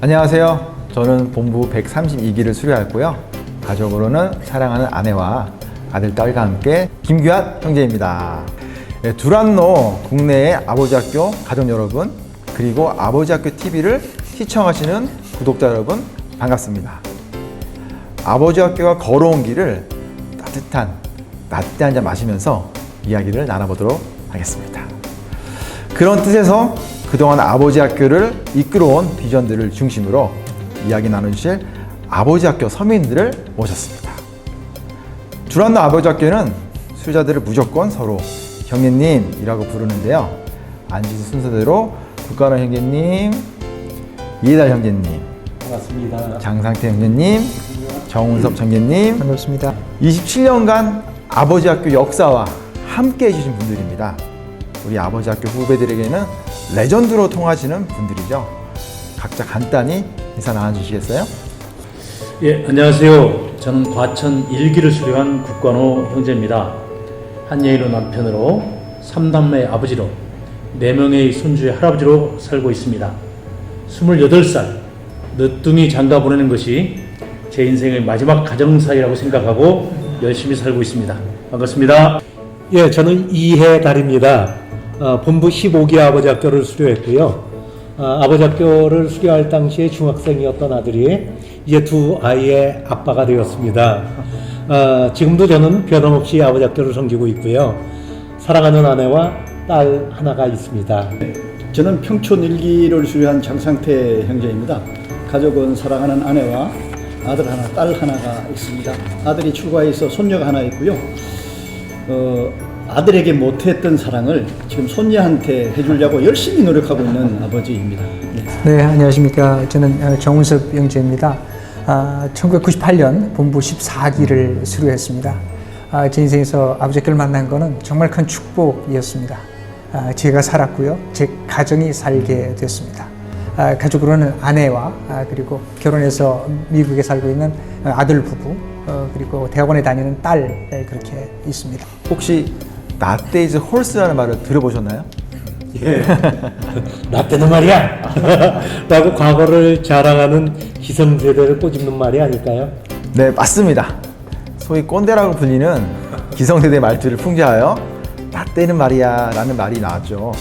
안녕하세요. 저는 본부 132기를 수료했고요. 가족으로는 사랑하는 아내와 아들, 딸과 함께 김규환 형제입니다. 네, 두란노 국내의 아버지 학교 가족 여러분, 그리고 아버지 학교 TV를 시청하시는 구독자 여러분, 반갑습니다. 아버지 학교가 걸어온 길을 따뜻한 라떼 한 잔 마시면서 이야기를 나눠보도록 하겠습니다. 그런 뜻에서 그동안 아버지 학교를 이끌어온 비전들을 중심으로 이야기 나누실 아버지 학교 서민들을 모셨습니다. 두란노 아버지 학교는 수자들을 무조건 서로 형제님이라고 부르는데요. 안지수 순서대로 국가로 형제님, 이해달 형제님, 반갑습니다. 장상태 형제님, 정운섭 형제님, 반갑습니다. 27년간 아버지 학교 역사와 함께 해주신 분들입니다. 우리 아버지 학교 후배들에게는 레전드로 통하시는 분들이죠. 각자 간단히 인사 나눠주시겠어요? 예, 안녕하세요. 저는 과천 일기를 수료한 국관호 형제입니다. 한예일로 남편으로 삼남매 아버지로 네 명의 손주의 할아버지로 살고 있습니다. 28살 늦둥이 장가 보내는 것이 제 인생의 마지막 가정사이라고 생각하고 열심히 살고 있습니다. 반갑습니다. 예, 저는 이해달입니다. 어, 본부 15기 아버지 학교를 수료했고요. 어, 아버지 학교를 수료할 당시에 중학생이었던 아들이 이제 두 아이의 아빠가 되었습니다. 어, 지금도 저는 변함없이 아버지 학교를 섬기고 있고요. 사랑하는 아내와 딸 하나가 있습니다. 저는 평촌 일기를 수료한 장상태 형제입니다. 가족은 사랑하는 아내와 아들 하나, 딸 하나가 있습니다. 아들이 출가해서 손녀가 하나 있고요. 어, 아들에게 못했던 사랑을 지금 손녀한테 해주려고 열심히 노력하고 있는 아버지입니다. 네. 네, 안녕하십니까. 저는 어, 정운섭 영재입니다. 아, 1998년 본부 14기를 수료했습니다. 아, 제 인생에서 아버지 학교를 만난 것은 정말 큰 축복이었습니다. 아, 제가 살았고요. 제 가정이 살게 됐습니다. 아, 가족으로는 아내와 아, 그리고 결혼해서 미국에 살고 있는 어, 아들 부부 어, 그리고 대학원에 다니는 딸 예, 그렇게 있습니다. 혹시 나데이즈 홀스라는 말을 들어보셨나요? 예. 나 때는 말이야. 라고 과거를 자랑하는 기성세대를 꼬집는 말이 아닐까요? 네, 맞습니다. 소위 꼰대라고 불리는 기성세대 말투를 풍자하여 나때는 말이야 라는 말이 나왔죠.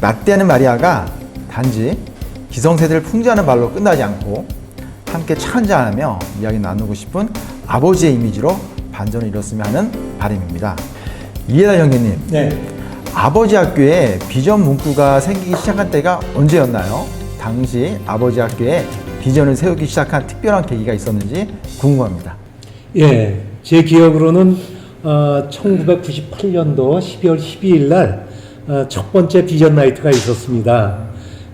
나때는 말이야가 단지 기성세대를 풍자하는 말로 끝나지 않고 함께 차 한잔하며 이야기 나누고 싶은 아버지의 이미지로 반전을 이뤘으면 하는 바람입니다. 이해달 형제님, 네. 아버지 학교에 비전 문구가 생기기 시작한 때가 언제였나요? 당시 아버지 학교에 비전을 세우기 시작한 특별한 계기가 있었는지 궁금합니다. 예, 제 기억으로는 어, 1998년도 12월 12일 날 어, 첫 번째 비전 나이트가 있었습니다.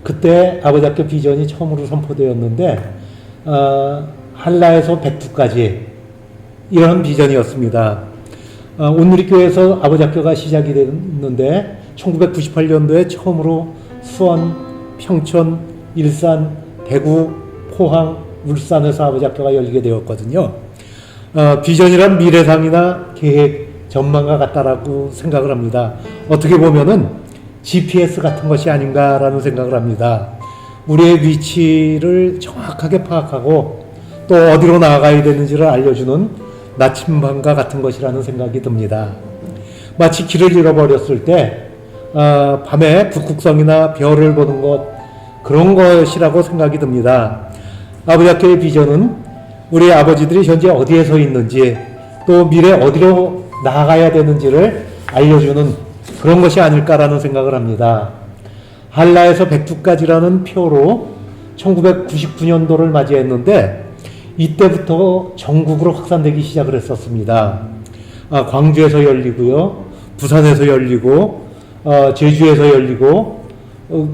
그때 아버지 학교 비전이 처음으로 선포되었는데 어, 한라에서 백두까지 이런 비전이었습니다. 어, 온누리교회에서 아버지 학교가 시작이 됐는데 1998년도에 처음으로 수원, 평촌, 일산, 대구, 포항, 울산에서 아버지 학교가 열리게 되었거든요. 어, 비전이란 미래상이나 계획, 전망과 같다라고 생각을 합니다. 어떻게 보면은 GPS 같은 것이 아닌가라는 생각을 합니다. 우리의 위치를 정확하게 파악하고 또 어디로 나아가야 되는지를 알려주는 나침반과 같은 것이라는 생각이 듭니다. 마치 길을 잃어버렸을 때 어, 밤에 북극성이나 별을 보는 것 그런 것이라고 생각이 듭니다. 아버지 학교의 비전은 우리 아버지들이 현재 어디에 서 있는지 또 미래 어디로 나아가야 되는지를 알려주는 그런 것이 아닐까라는 생각을 합니다. 한라에서 백두까지라는 표로 1999년도를 맞이했는데 이때부터 전국으로 확산되기 시작을 했었습니다. 아, 광주에서 열리고요, 부산에서 열리고, 어, 제주에서 열리고, 어,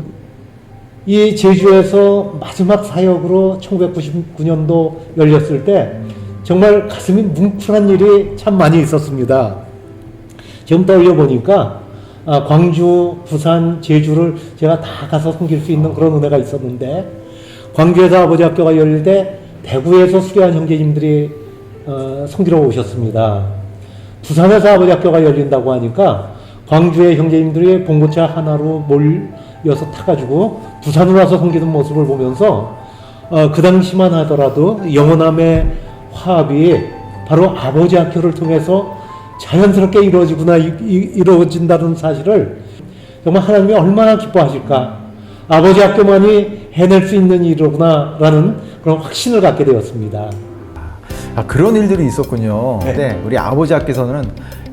이 제주에서 마지막 사역으로 1999년도 열렸을 때 정말 가슴이 뭉클한 일이 참 많이 있었습니다. 지금 떠올려 보니까 아, 광주, 부산, 제주를 제가 다 가서 섬길 수 있는 그런 은혜가 있었는데 광주에서 아버지 학교가 열릴 때 대구에서 수료한 형제님들이 어, 섬기러 오셨습니다. 부산에서 아버지 학교가 열린다고 하니까 광주의 형제님들이 봉고차 하나로 몰 이어서 타가지고 부산으로 와서 섬기는 모습을 보면서 어, 그 당시만 하더라도 영원함의 화합이 바로 아버지 학교를 통해서 자연스럽게 이루어지구나 이, 이- 이루어진다는 사실을 정말 하나님이 얼마나 기뻐하실까 아버지 학교만이 해낼 수 있는 일이로구나라는 그런 확신을 갖게 되었습니다. 아, 그런 일들이 있었군요. 네. 네. 우리 아버지 학교에서는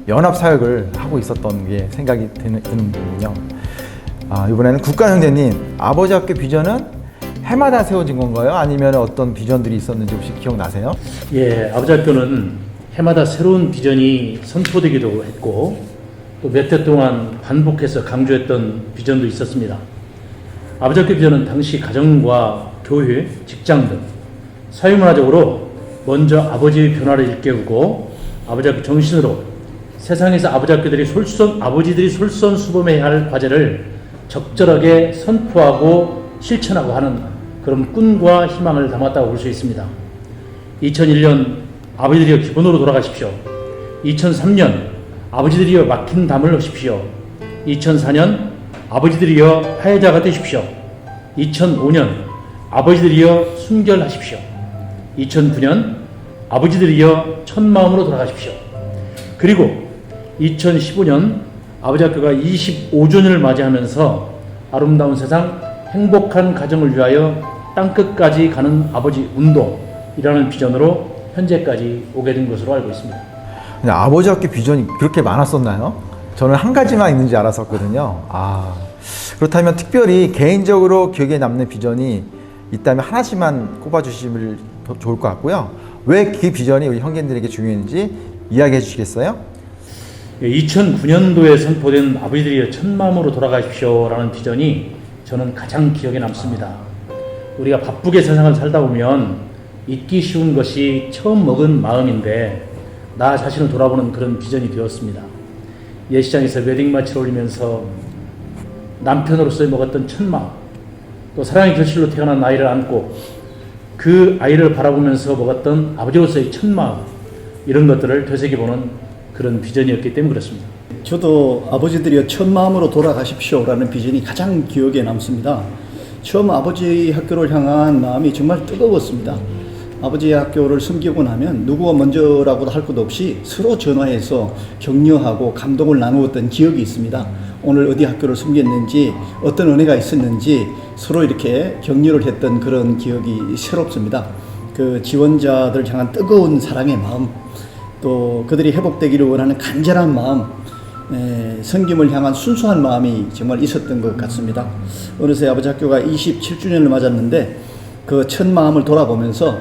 연합 사역을 하고 있었던 게 생각이 드는, 드는 부분이요. 아, 이번에는 국가 형제님, 아버지 학교 비전은 해마다 세워진 건가요? 아니면 어떤 비전들이 있었는지 혹시 기억나세요? 예, 아버지 학교는 해마다 새로운 비전이 선포되기도 했고 또 몇 해 동안 반복해서 강조했던 비전도 있었습니다. 아버지 학교 비전은 당시 가정과 교회, 직장 등 사회문화적으로 먼저 아버지의 변화를 일깨우고 아버지 학교 정신으로 세상에서 아버지 학교들이 솔선 아버지들이 솔선수범해야 할 과제를 적절하게 선포하고 실천하고 하는 그런 꿈과 희망을 담았다고 볼 수 있습니다. 2001년 아버지들이여 기본으로 돌아가십시오. 2003년 아버지들이여 막힌 담을 넣으십시오. 2004년 아버지들이여 화해자가 되십시오. 2005년 아버지들이여 순결하십시오. 2009년 아버지들이여 첫 마음으로 돌아가십시오. 그리고 2015년 아버지 학교가 25주년을 맞이하면서 아름다운 세상 행복한 가정을 위하여 땅끝까지 가는 아버지 운동이라는 비전으로 현재까지 오게 된 것으로 알고 있습니다. 아버지 학교 비전이 그렇게 많았었나요? 저는 한 가지만 있는 지 알았었거든요. 아, 그렇다면 특별히 개인적으로 기억에 남는 비전이 있다면 하나씩만 꼽아주시면 더 좋을 것 같고요. 왜 그 비전이 우리 형제들에게 중요했는지 이야기해 주시겠어요? 2009년도에 선포된 아버지들이여 첫마음으로 돌아가십시오라는 비전이 저는 가장 기억에 남습니다. 우리가 바쁘게 세상을 살다 보면 잊기 쉬운 것이 처음 먹은 마음인데 나 자신을 돌아보는 그런 비전이 되었습니다. 예시장에서 웨딩마치를 올리면서 남편으로서 먹었던 첫 마음, 또 사랑의 결실로 태어난 아이를 안고 그 아이를 바라보면서 먹었던 아버지로서의 첫 마음, 이런 것들을 되새겨보는 그런 비전이었기 때문에 그렇습니다. 저도 아버지들이 첫 마음으로 돌아가십시오라는 비전이 가장 기억에 남습니다. 처음 아버지 학교를 향한 마음이 정말 뜨거웠습니다. 아버지 학교를 섬기고 나면 누구가 먼저라고도 할 것 없이 서로 전화해서 격려하고 감동을 나누었던 기억이 있습니다. 오늘 어디 학교를 섬겼는지 어떤 은혜가 있었는지 서로 이렇게 격려를 했던 그런 기억이 새롭습니다. 그 지원자들 향한 뜨거운 사랑의 마음, 또 그들이 회복되기를 원하는 간절한 마음, 에, 성김을 향한 순수한 마음이 정말 있었던 것 같습니다. 어느새 아버지 학교가 27주년을 맞았는데 그 첫 마음을 돌아보면서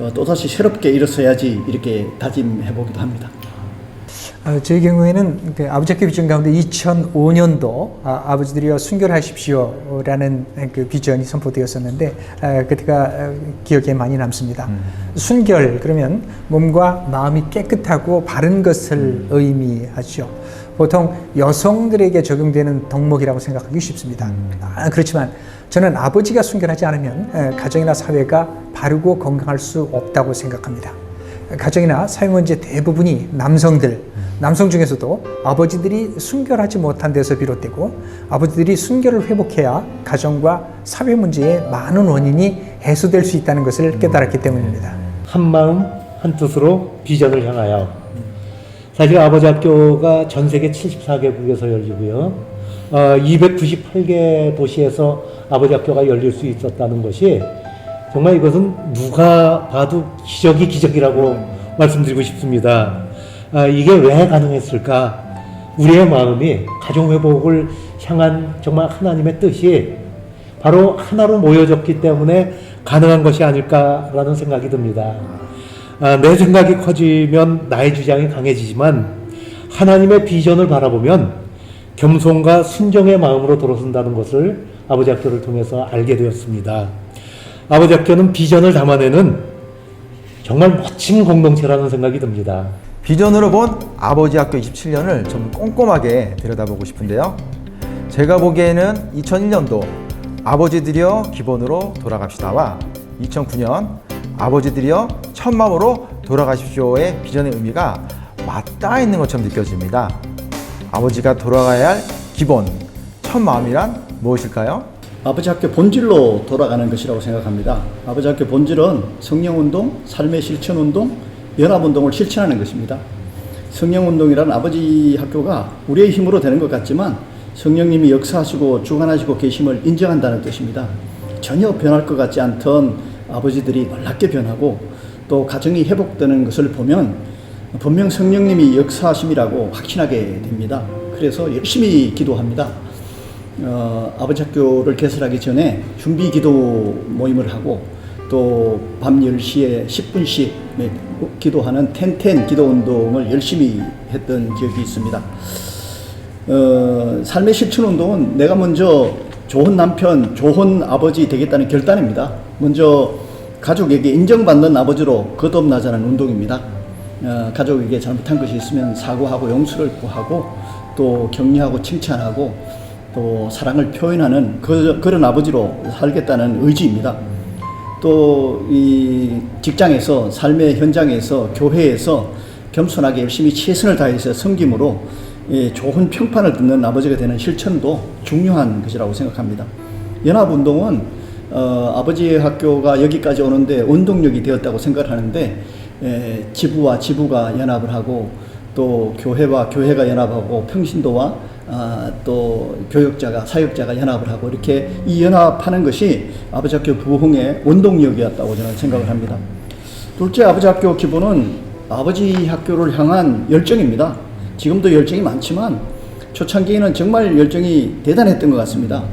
어, 또다시 새롭게 일어서야지 이렇게 다짐해 보기도 합니다. 어, 저희 경우에는 그 아버지 학교 비전 가운데 2005년도 아, 버지들이여 순결하십시오라는 그 비전이 선포되었었는데 아, 그때가 어, 기억에 많이 남습니다. 순결 그러면 몸과 마음이 깨끗하고 바른 것을 의미하죠. 보통 여성들에게 적용되는 덕목이라고 생각하기 쉽습니다. 아, 그렇지만 저는 아버지가 순결하지 않으면 에, 가정이나 사회가 바르고 건강할 수 없다고 생각합니다. 가정이나 사회 문제 대부분이 남성들, 남성 중에서도 아버지들이 순결하지 못한 데서 비롯되고 아버지들이 순결을 회복해야 가정과 사회 문제의 많은 원인이 해소될 수 있다는 것을 깨달았기 때문입니다. 한 마음 한 뜻으로 비전을 향하여 사실 아버지 학교가 전 세계 74개국에서 열리고요. 어, 298개 도시에서 아버지 학교가 열릴 수 있었다는 것이 정말 이것은 누가 봐도 기적이 기적이라고 말씀드리고 싶습니다. 아, 이게 왜 가능했을까? 우리의 마음이 가정 회복을 향한 정말 하나님의 뜻이 바로 하나로 모여졌기 때문에 가능한 것이 아닐까라는 생각이 듭니다. 아, 내 생각이 커지면 나의 주장이 강해지지만 하나님의 비전을 바라보면 겸손과 순정의 마음으로 돌아선다는 것을 아버지 학교를 통해서 알게 되었습니다. 아버지 학교는 비전을 담아내는 정말 멋진 공동체라는 생각이 듭니다. 비전으로 본 아버지 학교 27년을 좀 꼼꼼하게 들여다보고 싶은데요. 제가 보기에는 2001년도 아버지들이여 기본으로 돌아갑시다와 2009년 아버지들이여 첫 마음으로 돌아가십시오의 비전의 의미가 맞닿아 있는 것처럼 느껴집니다. 아버지가 돌아가야 할 기본, 첫 마음이란 무엇일까요? 아버지 학교 본질로 돌아가는 것이라고 생각합니다. 아버지 학교 본질은 성령운동, 삶의 실천운동, 연합운동을 실천하는 것입니다. 성령운동이란 아버지 학교가 우리의 힘으로 되는 것 같지만 성령님이 역사하시고 주관하시고 계심을 인정한다는 뜻입니다. 전혀 변할 것 같지 않던 아버지들이 놀랍게 변하고 또 가정이 회복되는 것을 보면 분명 성령님이 역사하심이라고 확신하게 됩니다. 그래서 열심히 기도합니다. 어, 아버지 학교를 개설하기 전에 준비 기도 모임을 하고 또 밤 10시에 10분씩 기도하는 텐텐 기도 운동을 열심히 했던 기억이 있습니다. 어, 삶의 실천 운동은 내가 먼저 좋은 남편, 좋은 아버지 되겠다는 결단입니다. 먼저 가족에게 인정받는 아버지로 거듭나자는 운동입니다. 어, 가족에게 잘못한 것이 있으면 사과하고 용서를 구하고 또 격려하고 칭찬하고 또 사랑을 표현하는 그, 그런 아버지로 살겠다는 의지입니다. 또 이 직장에서 삶의 현장에서 교회에서 겸손하게 열심히 최선을 다해서 섬김으로 예, 좋은 평판을 듣는 아버지가 되는 실천도 중요한 것이라고 생각합니다. 연합운동은 어, 아버지의 학교가 여기까지 오는데 원동력이 되었다고 생각하는데 에, 지부와 지부가 연합을 하고 또 교회와 교회가 연합하고 평신도와 아, 또 교육자가 사역자가 연합을 하고 이렇게 이 연합하는 것이 아버지 학교 부흥의 원동력이었다고 저는 생각을 합니다. 둘째 아버지 학교 기본은 아버지 학교를 향한 열정입니다. 지금도 열정이 많지만 초창기에는 정말 열정이 대단했던 것 같습니다.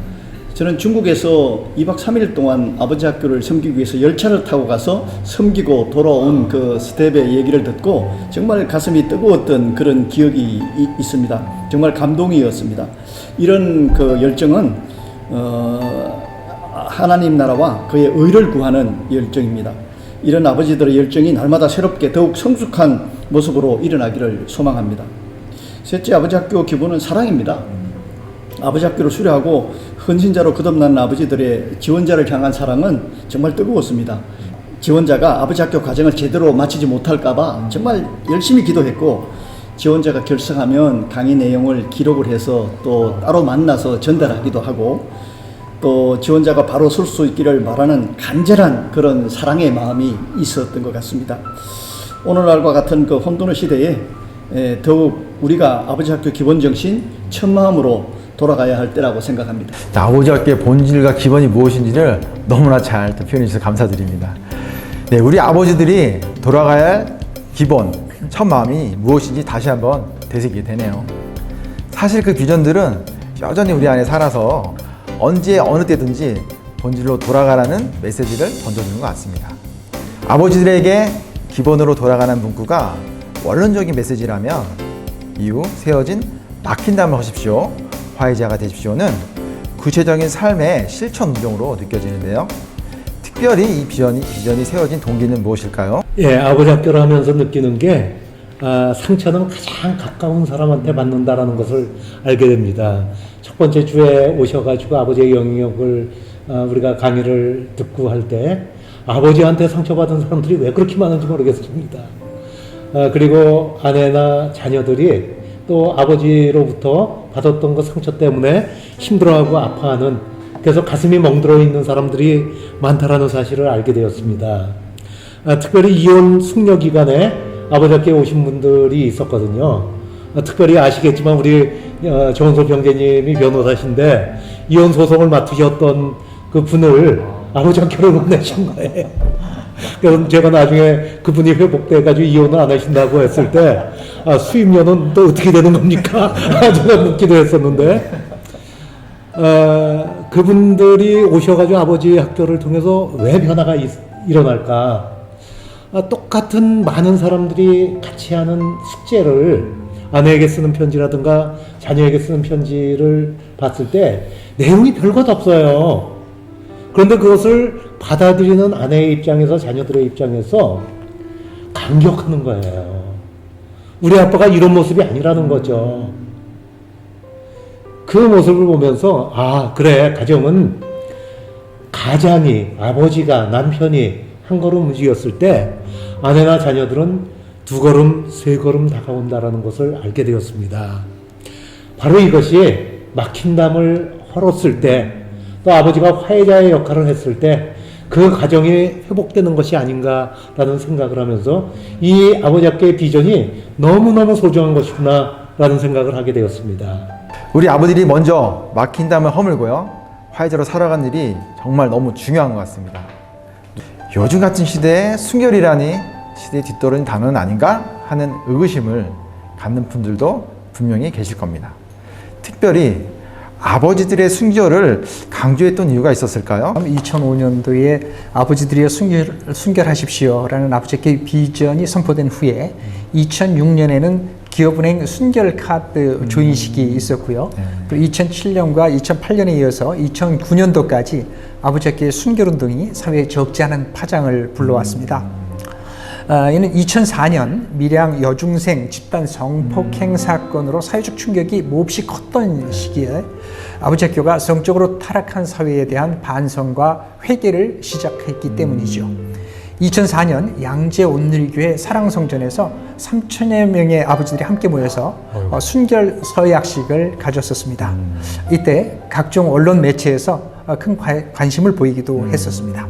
저는 중국에서 2박 3일 동안 아버지 학교를 섬기기 위해서 열차를 타고 가서 섬기고 돌아온 그 스텝의 얘기를 듣고 정말 가슴이 뜨거웠던 그런 기억이 이- 있습니다. 정말 감동이었습니다. 이런 그 열정은 어, 하나님 나라와 그의 의를 구하는 열정입니다. 이런 아버지들의 열정이 날마다 새롭게 더욱 성숙한 모습으로 일어나기를 소망합니다. 셋째 아버지 학교 기본은 사랑입니다. 아버지 학교를 수료하고 헌신자로 거듭난 아버지들의 지원자를 향한 사랑은 정말 뜨거웠습니다. 지원자가 아버지 학교 과정을 제대로 마치지 못할까봐 정말 열심히 기도했고 지원자가 결석하면 강의 내용을 기록을 해서 또 따로 만나서 전달하기도 하고 또 지원자가 바로 설 수 있기를 바라는 간절한 그런 사랑의 마음이 있었던 것 같습니다. 오늘날과 같은 그 혼돈의 시대에 에, 더욱 우리가 아버지 학교 기본 정신 첫 마음으로 돌아가야 할 때라고 생각합니다. 자, 아버지 학교의 본질과 기본이 무엇인지를 너무나 잘또 표현해 주셔서 감사드립니다. 네, 우리 아버지들이 돌아가야 할 기본, 첫 마음이 무엇인지 다시 한번 되새기게 되네요. 사실 그 비전들은 여전히 우리 안에 살아서 언제 어느 때든지 본질로 돌아가라는 메시지를 던져주는 것 같습니다. 아버지들에게 기본으로 돌아가는 문구가 원론적인 메시지라면 이후 세워진 막힌 담을 하십시오. 화해자가 되십시오는 구체적인 삶의 실천 운동으로 느껴지는데요. 특별히 이 비전이, 비전이 세워진 동기는 무엇일까요? 예, 아버지 학교를 하면서 느끼는 게 아, 상처는 가장 가까운 사람한테 받는다라는 것을 알게 됩니다. 첫 번째 주에 오셔가지고 아버지의 영역을 아, 우리가 강의를 듣고 할 때 아버지한테 상처받은 사람들이 왜 그렇게 많은지 모르겠습니다. 아, 그리고 아내나 자녀들이 또 아버지로부터 받았던 그 상처 때문에 힘들어하고 아파하는 그래서 가슴이 멍들어 있는 사람들이 많다라는 사실을 알게 되었습니다. 아, 특별히 이혼 숙려 기간에 아버지 학교에 오신 분들이 있었거든요. 아, 특별히 아시겠지만 우리 어, 정은솔 병재님이 변호사신데 이혼 소송을 맡으셨던 그 분을 아버지 학교로 보내신 거예요. 그래서 제가 나중에 그분이 회복돼가지고 이혼을 안 하신다고 했을 때 아, 수임료는 또 어떻게 되는 겁니까? 제가 묻기도 했었는데 어, 그분들이 오셔가지고 아버지 학교를 통해서 왜 변화가 있- 일어날까? 아, 똑같은 많은 사람들이 같이 하는 숙제를 아내에게 쓰는 편지라든가 자녀에게 쓰는 편지를 봤을 때 내용이 별것 없어요. 그런데 그것을 받아들이는 아내의 입장에서 자녀들의 입장에서 감격하는 거예요. 우리 아빠가 이런 모습이 아니라는 거죠. 그 모습을 보면서 아 그래 가정은 가장이 아버지가 남편이 한 걸음 움직였을 때 아내나 자녀들은 두 걸음 세 걸음 다가온다라는 것을 알게 되었습니다. 바로 이것이 막힌 담을 헐었을 때, 또 아버지가 화해자의 역할을 했을 때, 그 가정이 회복되는 것이 아닌가라는 생각을 하면서 이 아버지께의 비전이 너무너무 소중한 것이구나라는 생각을 하게 되었습니다. 우리 아버들이 먼저 막힌 담을 허물고요. 화해자로 살아간 일이 정말 너무 중요한 것 같습니다. 요즘 같은 시대에 순결이라니 시대에 뒤떨어진 단어는 아닌가 하는 의구심을 갖는 분들도 분명히 계실 겁니다. 특별히 아버지들의 순결을 강조했던 이유가 있었을까요? 2005년도에 아버지들이여 순결, 순결하십시오라는 아버지의 비전이 선포된 후에 2006년에는 기업은행 순결 카드 조인식이 있었고요. 또 2007년과 2008년에 이어서 2009년도까지 아버지의 순결 운동이 사회에 적지 않은 파장을 불러왔습니다. 아, 이는 2004년 밀양 여중생 집단 성폭행 사건으로 사회적 충격이 몹시 컸던 시기에 아버지 학교가 성적으로 타락한 사회에 대한 반성과 회개를 시작했기 때문이죠. 2004년 양재 온누리교회 사랑성전에서 3천여 명의 아버지들이 함께 모여서 어, 순결 서약식을 가졌었습니다. 이때 각종 언론 매체에서 어, 큰 관- 관심을 보이기도 했었습니다.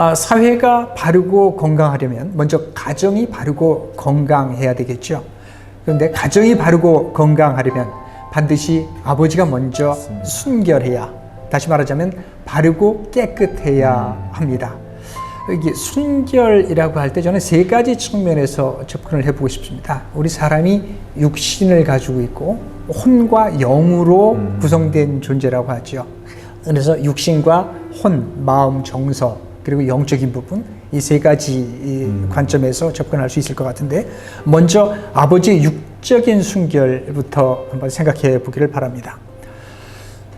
아, 사회가 바르고 건강하려면 먼저 가정이 바르고 건강해야 되겠죠. 그런데 가정이 바르고 건강하려면 반드시 아버지가 먼저 순결해야, 다시 말하자면 바르고 깨끗해야 합니다. 이게 순결이라고 할 때 저는 세 가지 측면에서 접근을 해보고 싶습니다. 우리 사람이 육신을 가지고 있고 혼과 영으로 구성된 존재라고 하죠. 그래서 육신과 혼, 마음, 정서 그리고 영적인 부분 이 세 가지 이 관점에서 접근할 수 있을 것 같은데 먼저 아버지의 육적인 순결부터 한번 생각해 보기를 바랍니다.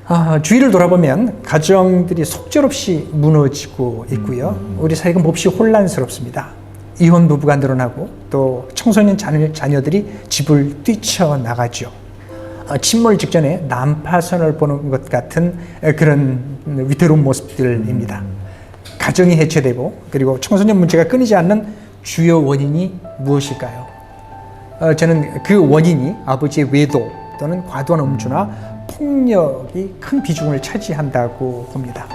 아, 주위를 돌아보면 가정들이 속절없이 무너지고 있고요. 우리 사회가 몹시 혼란스럽습니다. 이혼 부부가 늘어나고 또 청소년 자녀, 자녀들이 집을 뛰쳐나가죠. 어, 침몰 직전에 난파선을 보는 것 같은 에, 그런 위태로운 모습들입니다. 가정이 해체되고 그리고 청소년 문제가 끊이지 않는 주요 원인이 무엇일까요? 어, 저는 그 원인이 아버지의 외도 또는 과도한 음주나 폭력이 큰 비중을 차지한다고 봅니다.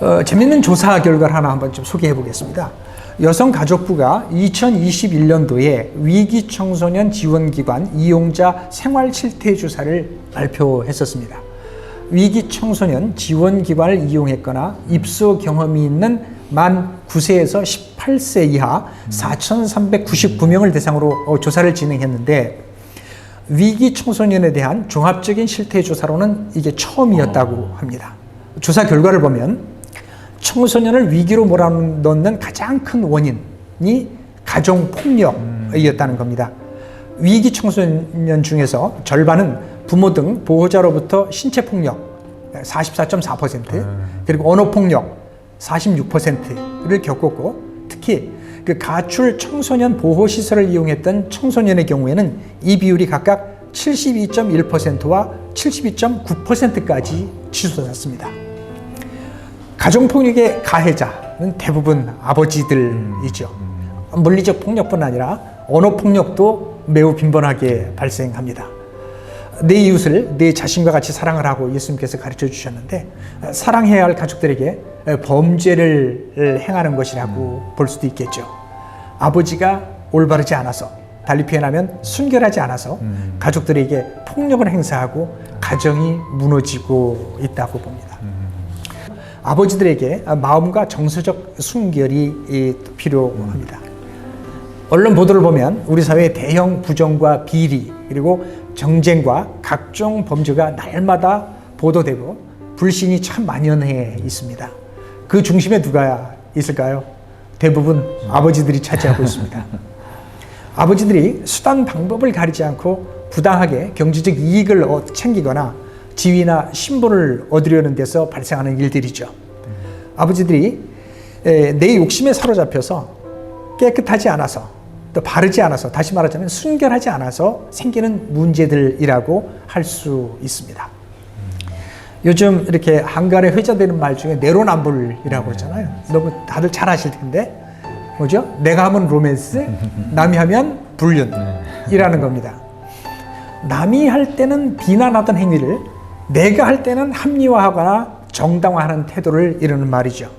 어, 재밌는 조사 결과를 하나 한번 좀 소개해 보겠습니다. 여성가족부가 2021년도에 위기 청소년 지원기관 이용자 생활 실태 조사를 발표했었습니다. 위기 청소년 지원 기관을 이용했거나 입소 경험이 있는 만 9세에서 18세 이하 4,399명을 대상으로 어, 조사를 진행했는데 위기 청소년에 대한 종합적인 실태 조사로는 이게 처음이었다고 합니다. 조사 결과를 보면 청소년을 위기로 몰아넣는 가장 큰 원인이 가정 폭력이었다는 겁니다. 위기 청소년 중에서 절반은 부모 등 보호자로부터 신체 폭력 44.4% 그리고 언어 폭력 46%를 겪었고 특히 그 가출 청소년 보호 시설을 이용했던 청소년의 경우에는 이 비율이 각각 72.1%와 72.9%까지 치솟았습니다. 가정폭력의 가해자는 대부분 아버지들이죠. 물리적 폭력뿐 아니라 언어 폭력도 매우 빈번하게 발생합니다. 내 이웃을 내 자신과 같이 사랑을 하고 예수님께서 가르쳐 주셨는데 사랑해야 할 가족들에게 범죄를 행하는 것이라고 볼 수도 있겠죠. 아버지가 올바르지 않아서 달리 표현하면 순결하지 않아서 가족들에게 폭력을 행사하고 가정이 무너지고 있다고 봅니다. 아버지들에게 마음과 정서적 순결이 필요합니다. 언론 보도를 보면 우리 사회의 대형 부정과 비리 그리고 정쟁과 각종 범죄가 날마다 보도되고 불신이 참 만연해 있습니다. 그 중심에 누가 있을까요? 대부분 아버지들이 차지하고 있습니다. 아버지들이 수단 방법을 가리지 않고 부당하게 경제적 이익을 얻- 챙기거나 지위나 신분을 얻으려는 데서 발생하는 일들이죠. 아버지들이 에, 내 욕심에 사로잡혀서 깨끗하지 않아서 또 바르지 않아서 다시 말하자면 순결하지 않아서 생기는 문제들이라고 할 수 있습니다. 요즘 이렇게 한간에 회자되는 말 중에 내로남불이라고 그러잖아요. 너무 다들 잘 아실 텐데 뭐죠? 내가 하면 로맨스, 남이 하면 불륜이라는 겁니다. 남이 할 때는 비난하던 행위를 내가 할 때는 합리화하거나 정당화하는 태도를 이루는 말이죠.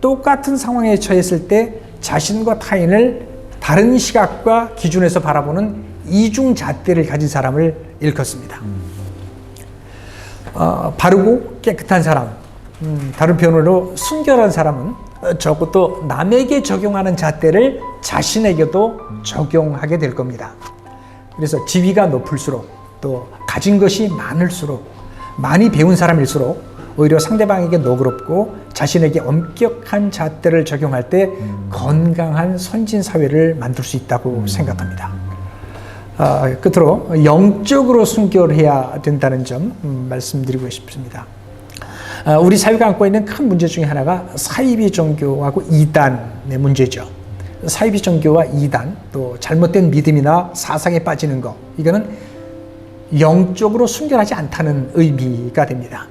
똑같은 상황에 처했을 때 자신과 타인을 다른 시각과 기준에서 바라보는 이중 잣대를 가진 사람을 일컫습니다. 어, 바르고 깨끗한 사람, 음, 다른 표현으로 순결한 사람은 어, 적어도 남에게 적용하는 잣대를 자신에게도 적용하게 될 겁니다. 그래서 지위가 높을수록 또 가진 것이 많을수록 많이 배운 사람일수록 오히려 상대방에게 너그럽고 자신에게 엄격한 잣대를 적용할 때 건강한 선진 사회를 만들 수 있다고 생각합니다. 아, 끝으로 영적으로 순결해야 된다는 점 음, 말씀드리고 싶습니다. 아, 우리 사회가 안고 있는 큰 문제 중에 하나가 사이비 종교하고 이단의 문제죠. 사이비 종교와 이단 또 잘못된 믿음이나 사상에 빠지는 것 이거는 영적으로 순결하지 않다는 의미가 됩니다.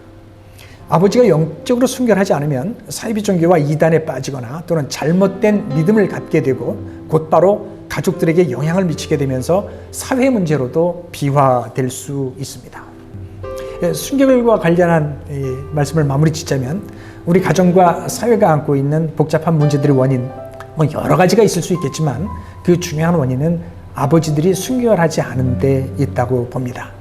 아버지가 영적으로 순결하지 않으면 사이비 종교와 이단에 빠지거나 또는 잘못된 믿음을 갖게 되고 곧바로 가족들에게 영향을 미치게 되면서 사회 문제로도 비화될 수 있습니다. 예, 순결과 관련한 이 말씀을 마무리 짓자면 우리 가정과 사회가 안고 있는 복잡한 문제들의 원인 뭐 여러 가지가 있을 수 있겠지만 그 중요한 원인은 아버지들이 순결하지 않은 데 있다고 봅니다.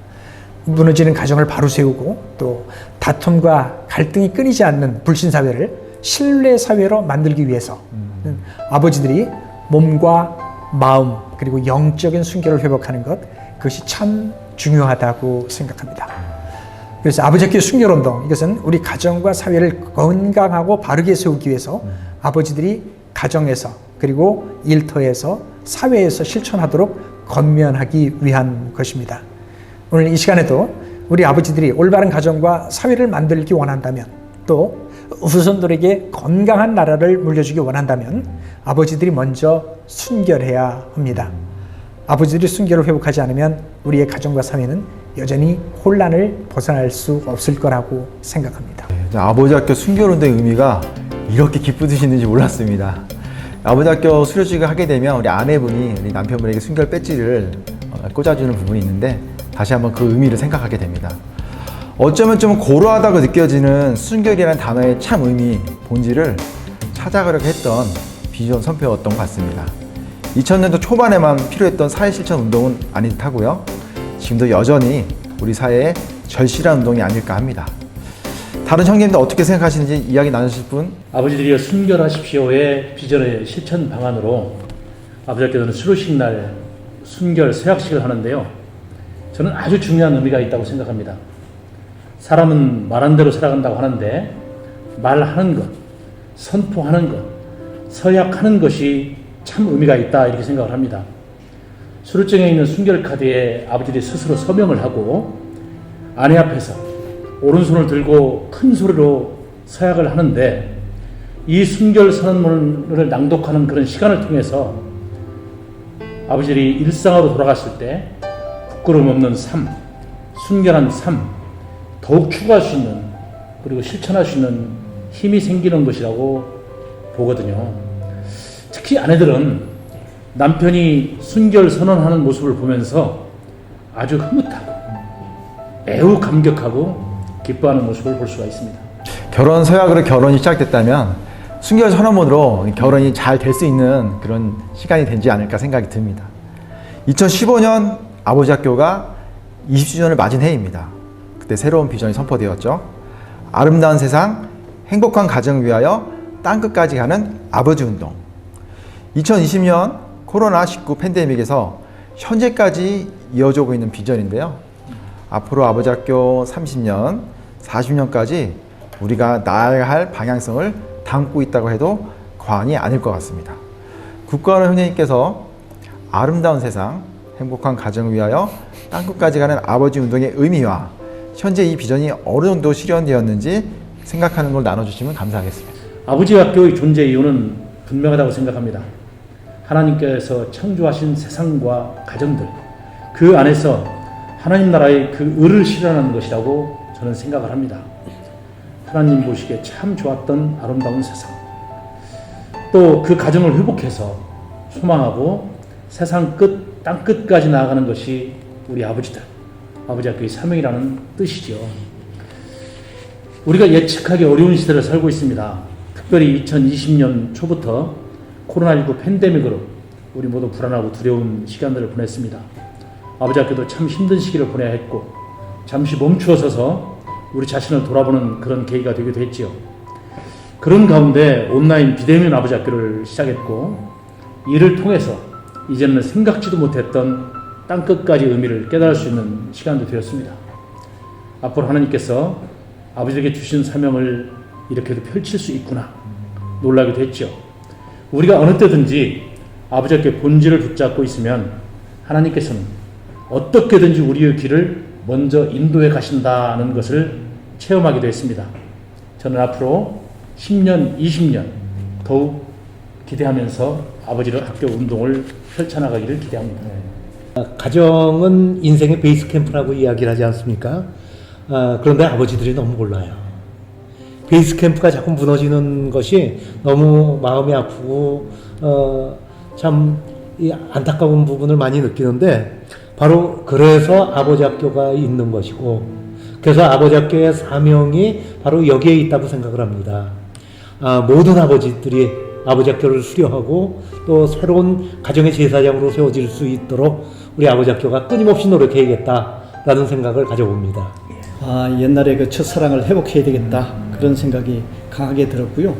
무너지는 가정을 바로 세우고 또 다툼과 갈등이 끊이지 않는 불신 사회를 신뢰 사회로 만들기 위해서 는 아버지들이 몸과 마음 그리고 영적인 순결을 회복하는 것 그것이 참 중요하다고 생각합니다. 그래서 아버지 학교 순결 운동 이것은 우리 가정과 사회를 건강하고 바르게 세우기 위해서 아버지들이 가정에서 그리고 일터에서 사회에서 실천하도록 건면하기 위한 것입니다. 오늘 이 시간에도 우리 아버지들이 올바른 가정과 사회를 만들기 원한다면 또 후손들에게 건강한 나라를 물려주기 원한다면 아버지들이 먼저 순결해야 합니다. 아버지들이 순결을 회복하지 않으면 우리의 가정과 사회는 여전히 혼란을 벗어날 수 없을 거라고 생각합니다. 아버지 학교 순결운동의 의미가 이렇게 기쁘듯이 있는지 몰랐습니다. 아버지 학교 수료식을 하게 되면 우리 아내분이 우리 남편분에게 순결 배지를 어, 꽂아주는 부분이 있는데 다시 한번 그 의미를 생각하게 됩니다. 어쩌면 좀 고루하다고 느껴지는 순결이라는 단어의 참 의미, 본질을 찾아가려고 했던 비전 선표였던 것 같습니다. 2000년도 초반에만 필요했던 사회 실천 운동은 아닌 듯하고요. 지금도 여전히 우리 사회의 절실한 운동이 아닐까 합니다. 다른 형님들 어떻게 생각하시는지 이야기 나누실 분? 아버지들이여 순결하십시오의 비전의 실천 방안으로 아버지께서는 수료식 날 순결 서약식을 하는데요. 저는 아주 중요한 의미가 있다고 생각합니다. 사람은 말한 대로 살아간다고 하는데 말하는 것, 선포하는 것, 서약하는 것이 참 의미가 있다 이렇게 생각을 합니다. 수료증에 있는 순결 카드에 아버지들이 스스로 서명을 하고 아내 앞에서 오른손을 들고 큰 소리로 서약을 하는데 이 순결 선언문을 낭독하는 그런 시간을 통해서 아버지들이 일상으로 돌아갔을 때 부끄러움 없는 삶, 순결한 삶, 더욱 추구할 수 있는 그리고 실천할 수 있는 힘이 생기는 것이라고 보거든요. 특히 아내들은 남편이 순결 선언하는 모습을 보면서 아주 흐뭇하고 매우 감격하고 기뻐하는 모습을 볼 수가 있습니다. 결혼 서약으로 결혼이 시작됐다면 순결 선언문으로 결혼이 잘 될 수 있는 그런 시간이 되지 않을까 생각이 듭니다. 2015년 아버지 학교가 20주년을 맞은 해입니다. 그때 새로운 비전이 선포되었죠. 아름다운 세상, 행복한 가정 위하여 땅끝까지 가는 아버지 운동. 2020년 코로나19 팬데믹에서 현재까지 이어지고 있는 비전인데요. 앞으로 아버지 학교 30년, 40년까지 우리가 나아야 할 방향성을 담고 있다고 해도 과언이 아닐 것 같습니다. 국가원 형님께서 아름다운 세상, 행복한 가정을 위하여 땅끝까지 가는 아버지 운동의 의미와 현재 이 비전이 어느 정도 실현되었는지 생각하는 걸 나눠주시면 감사하겠습니다. 아버지 학교의 존재 이유는 분명하다고 생각합니다. 하나님께서 창조하신 세상과 가정들, 그 안에서 하나님 나라의 그 의를 실현하는 것이라고 저는 생각을 합니다. 하나님 보시기에 참 좋았던 아름다운 세상. 또 그 가정을 회복해서 소망하고 세상 끝, 땅 끝까지 나아가는 것이 우리 아버지들, 아버지 학교의 사명이라는 뜻이죠. 우리가 예측하기 어려운 시대를 살고 있습니다. 특별히 2020년 초부터 코로나19 팬데믹으로 우리 모두 불안하고 두려운 시간들을 보냈습니다. 아버지 학교도 참 힘든 시기를 보내야 했고 잠시 멈추어 서서 우리 자신을 돌아보는 그런 계기가 되기도 했지요. 그런 가운데 온라인 비대면 아버지 학교를 시작했고 이를 통해서 이제는 생각지도 못했던 땅끝까지 의미를 깨달을 수 있는 시간도 되었습니다. 앞으로 하나님께서 아버지에게 주신 사명을 이렇게도 펼칠 수 있구나 놀라기도 했죠. 우리가 어느 때든지 아버지 학교의 본질을 붙잡고 있으면 하나님께서는 어떻게든지 우리의 길을 먼저 인도해 가신다는 것을 체험하기도 했습니다. 저는 앞으로 10년, 20년 더욱 기대하면서 아버지를 학교 운동을 펼쳐나가기를 기대합니다. 가정은 인생의 베이스 캠프라고 이야기를 하지 않습니까? 아, 그런데 아버지들이 너무 몰라요. 베이스 캠프가 자꾸 무너지는 것이 너무 마음이 아프고 어, 참이 안타까운 부분을 많이 느끼는데 바로 그래서 아버지 학교가 있는 것이고 그래서 아버지 학교의 사명이 바로 여기에 있다고 생각을 합니다. 아, 모든 아버지들이 아버지 학교를 수료하고 또 새로운 가정의 제사장으로 세워질 수 있도록 우리 아버지 학교가 끊임없이 노력해야겠다라는 생각을 가져봅니다. 아, 옛날에 그 첫사랑을 회복해야 되겠다 그런 생각이 강하게 들었고요.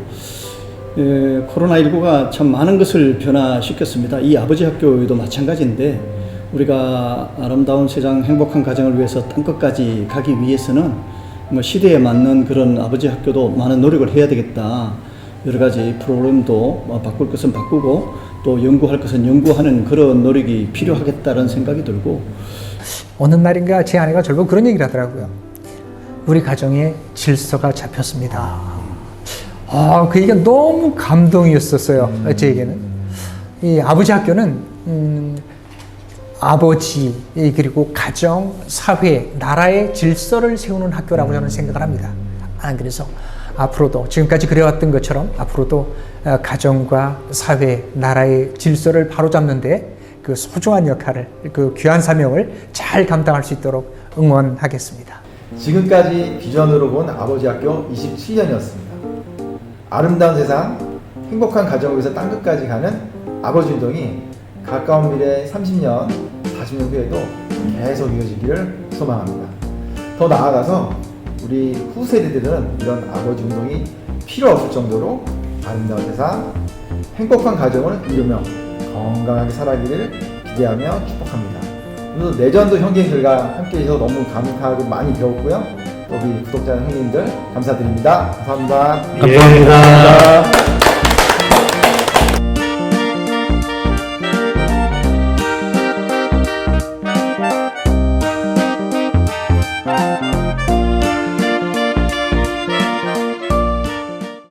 에, 코로나19가 참 많은 것을 변화시켰습니다. 이 아버지 학교에도 마찬가지인데 우리가 아름다운 세상 행복한 가정을 위해서 땅끝까지 가기 위해서는 뭐 시대에 맞는 그런 아버지 학교도 많은 노력을 해야 되겠다. 여러 가지 프로그램도 뭐 바꿀 것은 바꾸고 또 연구할 것은 연구하는 그런 노력이 필요하겠다는 생각이 들고 어느 날인가 제 아내가 저보고 그런 얘기를 하더라고요. 우리 가정에 질서가 잡혔습니다. 아, 그 얘기가 너무 감동이었었어요. 저에게는. 이 아버지 학교는, 음, 아버지, 이 그리고 가정, 사회, 나라의 질서를 세우는 학교라고 저는 생각을 합니다. 아, 그래서 앞으로도 지금까지 그래왔던 것처럼 앞으로도 어, 가정과 사회, 나라의 질서를 바로잡는데 그 소중한 역할을, 그 귀한 사명을 잘 감당할 수 있도록 응원하겠습니다. 지금까지 비전으로 본 아버지 학교 27년이었습니다. 아름다운 세상, 행복한 가정을 위해서 땅끝까지 가는 아버지 운동이 가까운 미래 30년, 40년 후에도 계속 이어지기를 소망합니다. 더 나아가서 우리 후세대들은 이런 아버지 운동이 필요 없을 정도로 아름다운 세상, 행복한 가정을 이루며 건강하게 살아기를 기대하며 축복합니다. 오늘 레전드 형제님들과 함께 해서 너무 감사하고 많이 배웠고요. 또 우리 구독자 형님들 감사드립니다. 감사합니다. 감사합니다. 네.